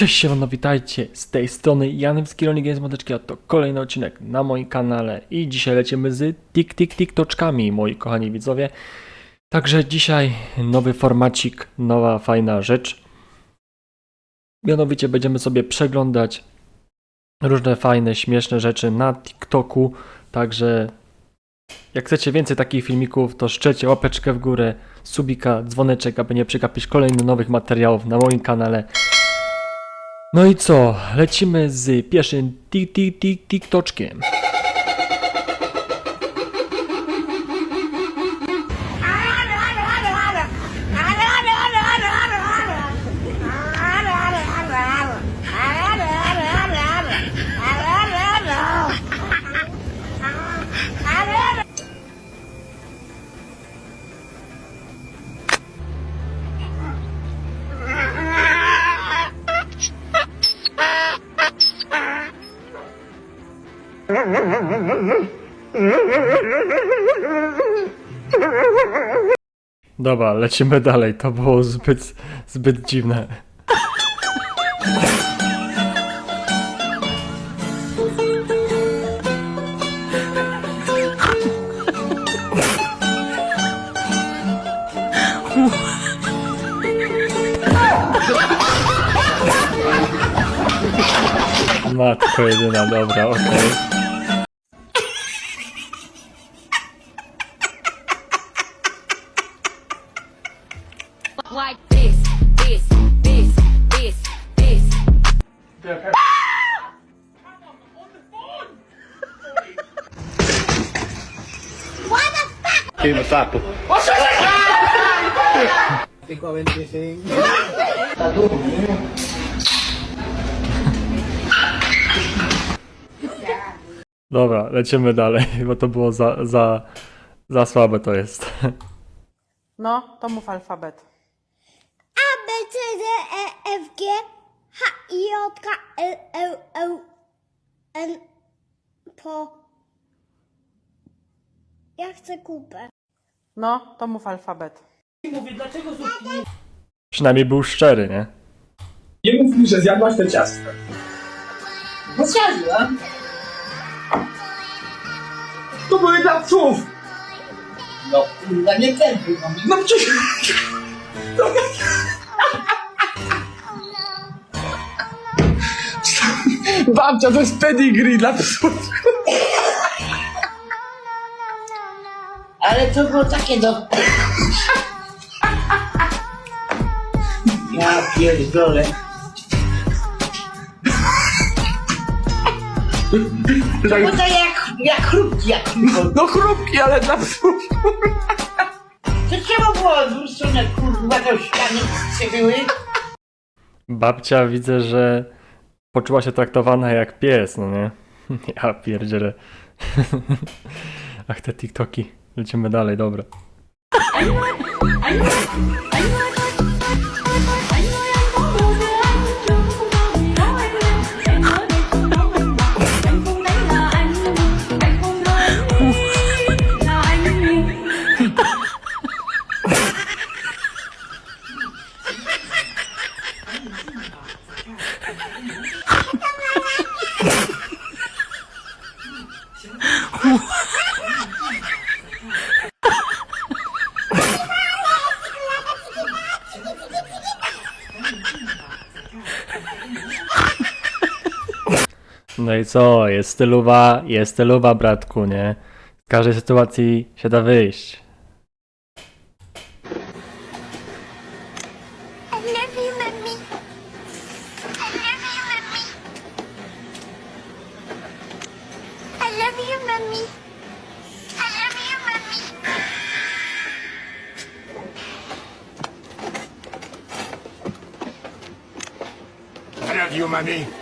Cześć siemano, witajcie z tej strony Janem z Kironi Games Modeczki, a to kolejny odcinek na moim kanale i dzisiaj lecimy z tik tik tiktoczkami, moi kochani widzowie. Także dzisiaj nowy formacik, nowa fajna rzecz. Mianowicie będziemy sobie przeglądać różne fajne, śmieszne rzeczy na TikToku, także jak chcecie więcej takich filmików, to szczecie łapeczkę w górę, subika, dzwoneczek, aby nie przegapić kolejnych nowych materiałów na moim kanale. No i co? Lecimy z pierwszym tik tik tik tiktoczkiem. Dobra, lecimy dalej. To było zbyt, zbyt dziwne. Matko jedyna, dobra, okej. like Dobra, lecimy dalej, bo to było za, za, za słabe to jest. No, to mów alfabet. A, B, C, D, E, F, G, H, I, J, K, L, L, L, N, po. Ja chcę kupę. No, to mów alfabet. Przynajmniej był szczery, nie? Nie mów mi, że zjadłaś te ciastka. No zjadłam. To były dla psów! No kurwa, nie ten był. No przecież... Babcia, to jest pedigree dla psów. Ale to było takie do... Ja pierdolę. Tak, No to jak, jak chrupki, jak chrupki. no chrupki, ale dla psów. To trzeba było odwrócone, kurwa, to ściany się były. Babcia widzę, że poczuła się traktowana jak pies, no nie? Ja pierdzielę. Ach, te TikToki. Lecimy dalej, dobra. I co? Jest stylowa, jest stylowa, bratku, nie? Z każdej sytuacji się da wyjść. I love you, mommy. I love you, mommy. I love you, mommy. I love you, mommy. I love you, mommy.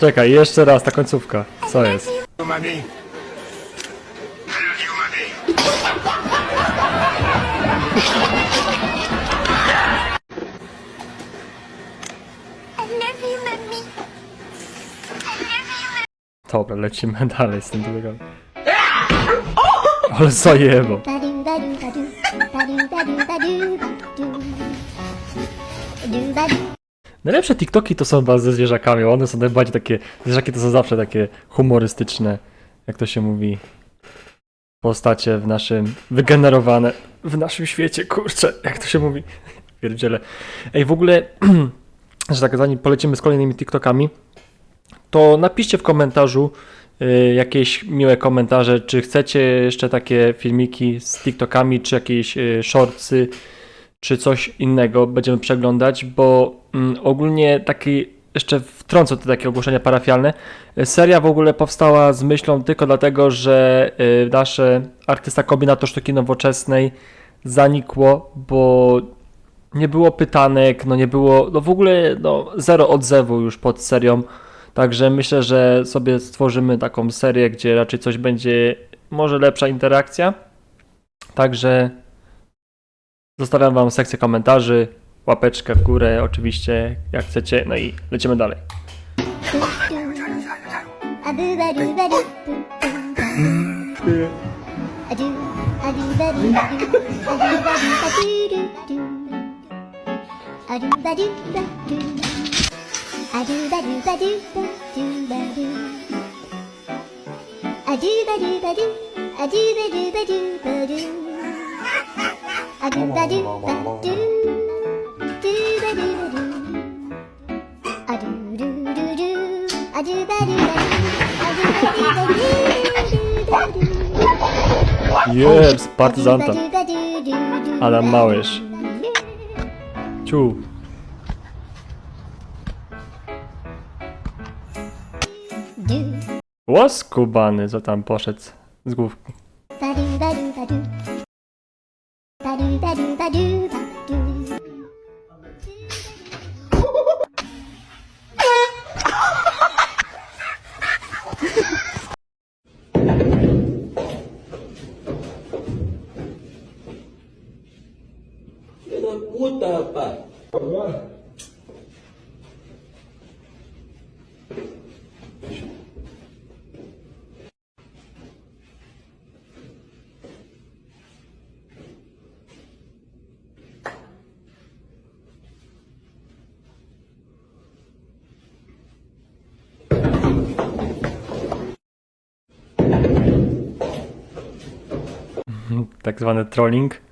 Czekaj, jeszcze raz ta końcówka. Co jest? Mommy. Dobra, lecimy dalej z tym drugim. Ale zajebo. Najlepsze TikToki to są chyba ze zwierzakami. One są najbardziej takie. Zwierzaki to są zawsze takie humorystyczne, jak to się mówi. Postacie w naszym. wygenerowane w naszym świecie, kurczę, jak to się mówi. Pierdziele. Ej, w ogóle, że tak zanim polecimy z kolejnymi TikTokami, to napiszcie w komentarzu y, jakieś miłe komentarze, czy chcecie jeszcze takie filmiki z TikTokami, czy jakieś y, shortsy, czy coś innego będziemy przeglądać, bo ogólnie taki, jeszcze wtrącę te takie ogłoszenia parafialne, y, seria w ogóle powstała z myślą tylko dlatego, że y, nasze artysta kombinator sztuki nowoczesnej zanikło, bo nie było pytanek, no nie było, no w ogóle no, zero odzewu już pod serią, także myślę, że sobie stworzymy taką serię, gdzie raczej coś będzie, może lepsza interakcja, także zostawiam wam sekcję komentarzy, łapeczkę w górę oczywiście, jak chcecie, no i lecimy dalej. Jeps, partyzanta. Adam Małysz. Ciu. Łos kubany, co tam poszedł z główki. Tak zwany trolling.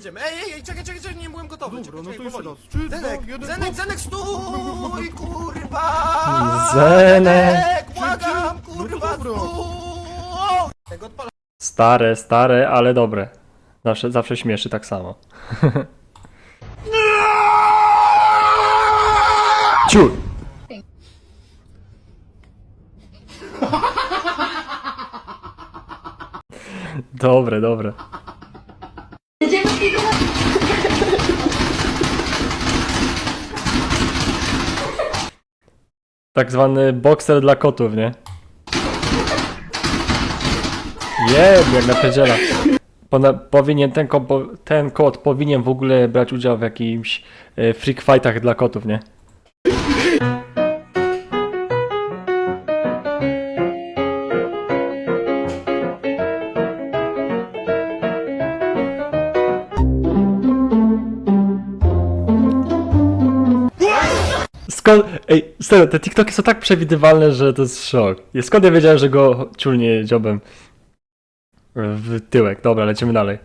Jedziemy. Ej, ej, ej, czekaj, czekaj, czekaj, nie byłem gotowy. Dobra, czekaj, no to jeszcze raz. Zenek, Zenek, Zenek, stój, kurwa! Zenek! błagam, kurwa, stój! Tego. Stare, stare, ale dobre. Zawsze, zawsze śmieszy tak samo. Ciur! Dobre, dobre. Tak zwany bokser dla kotów, nie? Jeb, jak na. Pona- powinien ten, ten kot powinien w ogóle brać udział w jakimś e, freak fightach dla kotów, nie? Ej, serio, te TikToki są tak przewidywalne, że to jest szok. Skąd ja wiedziałem, że go ciulnie dziobem w tyłek? Dobra, lecimy dalej.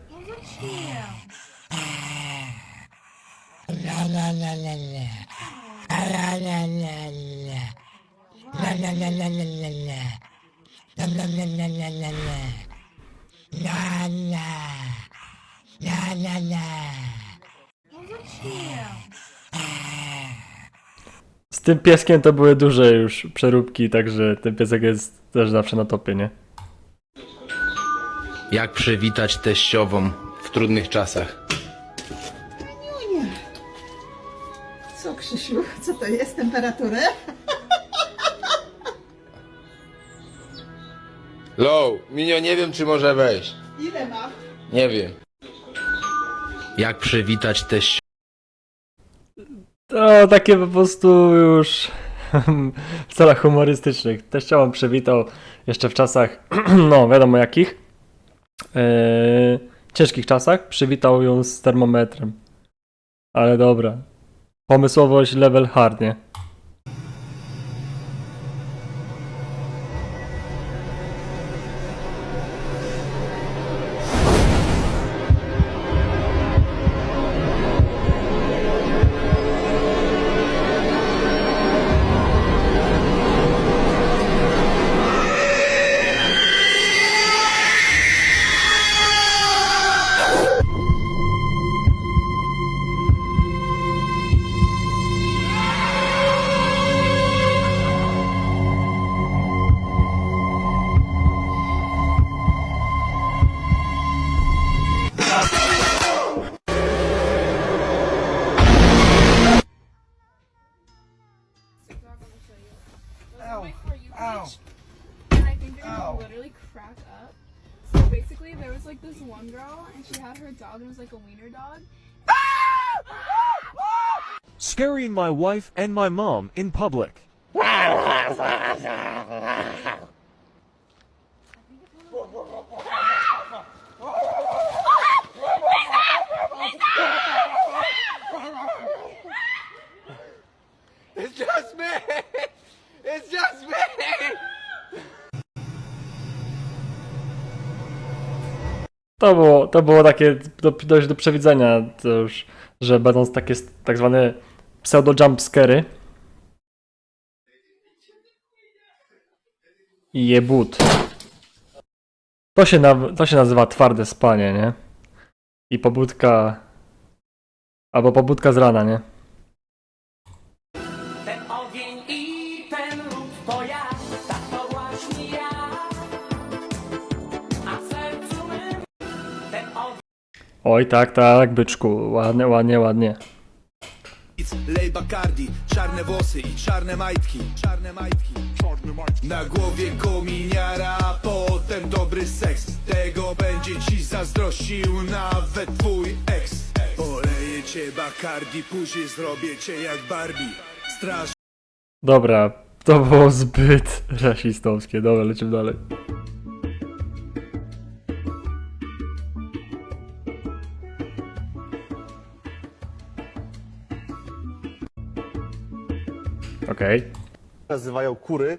Z tym pieskiem to były duże już przeróbki, także ten piesek jest też zawsze na topie, nie? Jak przywitać teściową w trudnych czasach? Co Krzysiu, co to jest? Temperaturę? Low, Minio, nie wiem czy może wejść. Ile mam? Nie wiem. Jak przywitać teściową? To takie po prostu już w celach humorystycznych. Teściową przywitał jeszcze w czasach, no wiadomo jakich, yy, ciężkich czasach, przywitał ją z termometrem. Ale dobra. Pomysłowość level hard, nie? There was like this one girl, and she had her dog, and it was like a wiener dog. Scaring my wife and my mom in public. It's just me! It's just me! To było, to było takie do, dość do przewidzenia już, że będą takie tak zwane pseudo jumpscary. Jebut. To się, naw- to się nazywa twarde spanie, nie? I pobudka... Albo pobudka z rana, nie? Oj, tak, tak, byczku. Ładnie, ładnie, ładnie. Lej Bacardi, czarne włosy i czarne majtki Czarne majtki Na głowie kominiara, potem dobry seks Tego będzie ci zazdrościł nawet twój ex Oleję cię Bacardi, później zrobię cię jak Barbie Straż Dobra, to było zbyt rasistowskie. Dobra, lecimy dalej. Okej. Nazywają kury,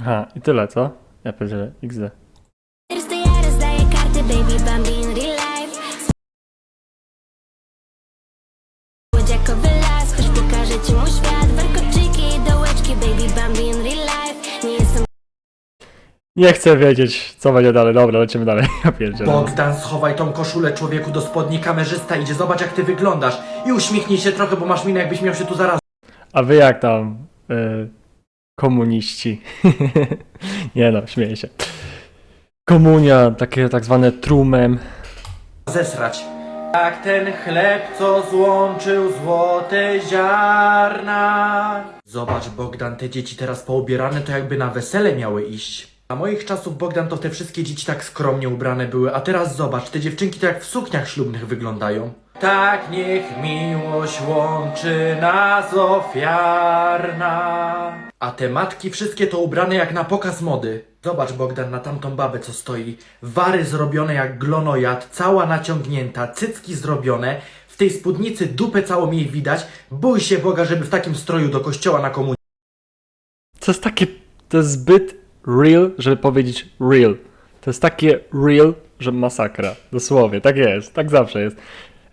Aha, i tyle, co? Ja pierdzielę, XD. Rozdaję karty, baby Bambi Nie chcę wiedzieć, co będzie dalej. Dobra, lecimy dalej. Ja pierdzielę. Bogdan, schowaj tą koszulę człowieku do spodni, kamerzysta idzie, zobacz jak ty wyglądasz I uśmiechnij się trochę, bo masz minę jakbyś miał się tu zaraz A wy jak tam, y, komuniści? Nie no, śmieję się. Komunia, takie tak zwane trumem. zesrać. Jak ten chleb, co złączył złote ziarna. Zobacz, Bogdan, te dzieci teraz poubierane to jakby na wesele miały iść. A moich czasów, Bogdan, to te wszystkie dzieci tak skromnie ubrane były, a teraz zobacz, te dziewczynki to jak w sukniach ślubnych wyglądają. Tak niech miłość łączy nas ofiarna. A te matki wszystkie to ubrane jak na pokaz mody. Zobacz Bogdan na tamtą babę co stoi. Wary zrobione jak glonojad, cała naciągnięta, cycki zrobione. W tej spódnicy dupę całą jej widać. Bój się Boga, żeby w takim stroju do kościoła na komunię. To jest takie, to jest zbyt real, żeby powiedzieć real. To jest takie real, że masakra. Dosłownie, tak jest, tak zawsze jest.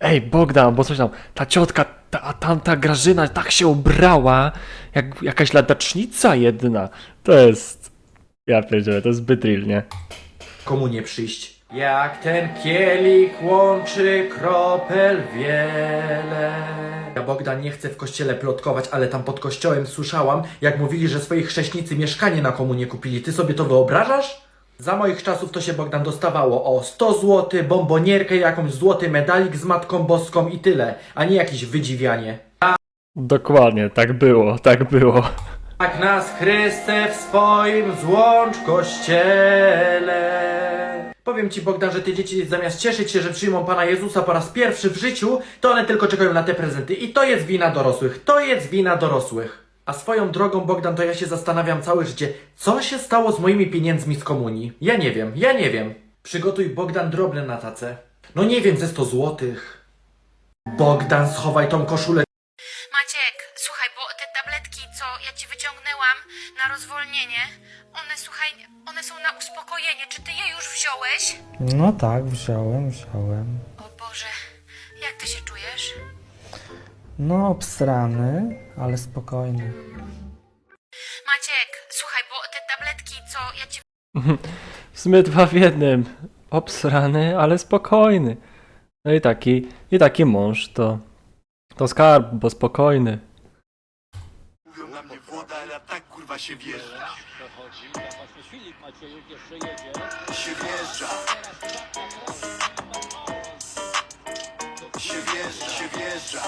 Ej, Bogdan, bo coś tam, ta ciotka, ta, tamta Grażyna tak się ubrała, jak jakaś ladacznica jedna. To jest, ja pierdzielę, to jest zbyt real, nie? komunię przyjść. Jak ten kielich łączy kropel wiele. Ja Bogdan nie chcę w kościele plotkować, ale tam pod kościołem słyszałam, jak mówili, że swoi chrześnicy mieszkanie na komunię kupili. Ty sobie to wyobrażasz? Za moich czasów to się Bogdan dostawało o 100 zł, bombonierkę, jakąś złoty medalik z Matką Boską i tyle, a nie jakieś wydziwianie. Dokładnie, tak było, tak było. Tak nas Chryste w swoim złącz kościele. Powiem ci Bogdan, że te dzieci zamiast cieszyć się, że przyjmą Pana Jezusa po raz pierwszy w życiu, to one tylko czekają na te prezenty. I to jest wina dorosłych. To jest wina dorosłych. A swoją drogą, Bogdan, to ja się zastanawiam całe życie, co się stało z moimi pieniędzmi z komunii? Ja nie wiem, ja nie wiem. Przygotuj Bogdan drobne na tacę. No nie wiem, ze 100 złotych. Bogdan, schowaj tą koszulę. Maciek, słuchaj, bo te tabletki, co ja ci wyciągnęłam na rozwolnienie, one, słuchaj, one są na uspokojenie. Czy ty je już wziąłeś? No tak, wziąłem, wziąłem. O Boże, jak ty się czujesz? No, obstrany, ale spokojny. Maciek, słuchaj, bo te tabletki, co ja ci W sumie dwa w jednym. Obsrany, ale spokojny. No i taki, i taki mąż to, to skarb, bo spokojny. Mówią na mnie woda, ale ja tak kurwa się wjeżdża. Się wjeżdża. Się wjeżdża, się wjeżdża.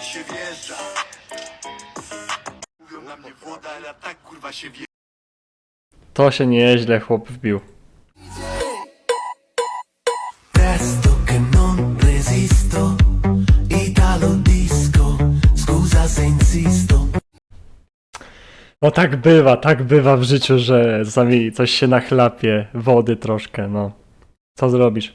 Się wjeżdża. Mówią na mnie woda, ale ja tak kurwa się wjeżdża. To się nieźle chłop wbił. No tak bywa, tak bywa w życiu, że czasami coś się nachlapie, wody troszkę, no. Co zrobisz?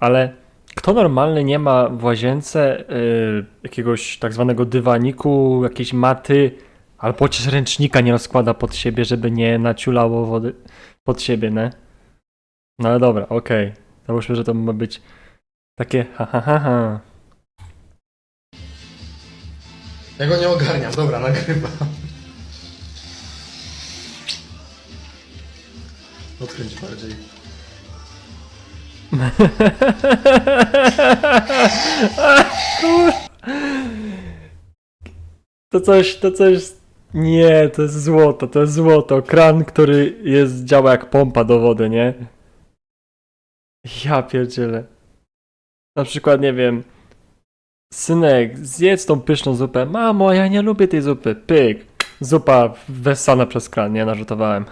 Ale kto normalny nie ma w łazience y, jakiegoś tak zwanego dywaniku, jakiejś maty, albo chociaż ręcznika nie rozkłada pod siebie, żeby nie naciulało wody pod siebie, ne? No ale dobra, okej. Załóżmy, że to ma być takie ha ha ha ha. Ja go nie ogarniam, dobra, nagrywa. Odkręć bardziej. To coś, to coś. Nie, to jest złoto, to jest złoto. Kran, który jest, działa jak pompa do wody, nie? Ja pierdzielę. Na przykład, nie wiem. Synek, zjedz tą pyszną zupę. Mamo, ja nie lubię tej zupy. Pyk. Zupa wessana przez kran, nie? Narzutowałem.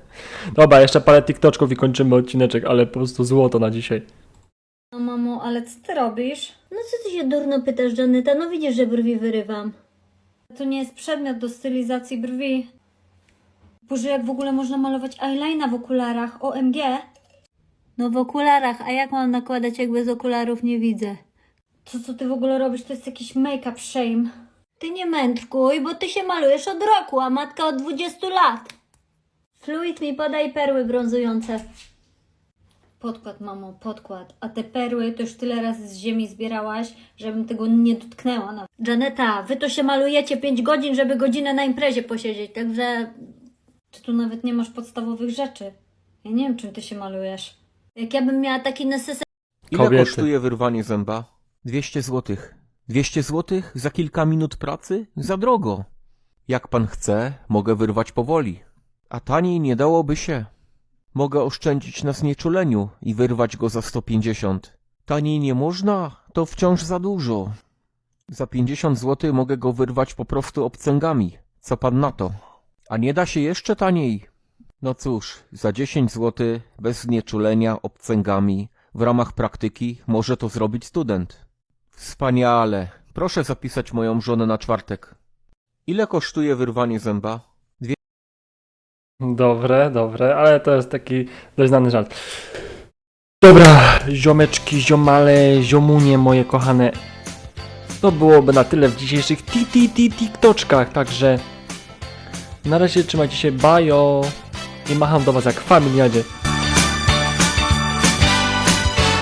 Dobra, jeszcze parę TikToczków i kończymy odcineczek, ale po prostu złoto na dzisiaj. No mamo, ale co ty robisz? No co ty się durno pytasz, Janeta? No widzisz, że brwi wyrywam. To nie jest przedmiot do stylizacji brwi. Boże, jak w ogóle można malować eyelina w okularach? OMG! No w okularach, a jak mam nakładać, jak bez okularów nie widzę? To co ty w ogóle robisz, to jest jakiś make-up shame. Ty nie mędrkuj, bo ty się malujesz od roku, a matka od 20 lat. Fluid mi podaj perły brązujące. Podkład, mamo, podkład. A te perły to już tyle razy z ziemi zbierałaś, żebym tego nie dotknęła. No. Janeta, wy to się malujecie 5 godzin, żeby godzinę na imprezie posiedzieć, także ty tu nawet nie masz podstawowych rzeczy. Ja nie wiem, czym ty się malujesz. Jak ja bym miała taki neseser Ile Kobiety. kosztuje wyrwanie zęba? 200 złotych. 200 złotych za kilka minut pracy? Za drogo. Jak pan chce, mogę wyrwać powoli. A taniej nie dałoby się. Mogę oszczędzić na znieczuleniu i wyrwać go za 150. Taniej nie można, to wciąż za dużo. Za 50 zł mogę go wyrwać po prostu obcęgami. Co pan na to? A nie da się jeszcze taniej. No cóż, za 10 zł bez znieczulenia obcęgami w ramach praktyki może to zrobić student. Wspaniale. Proszę zapisać moją żonę na czwartek. Ile kosztuje wyrwanie zęba? Dobre, dobre, ale to jest taki dość znany żart. Dobra, ziomeczki, ziomale, ziomunie moje kochane. To byłoby na tyle w dzisiejszych ti ti ti tiktoczkach, także na razie trzymajcie się, bajo i macham do was jak familiadzie.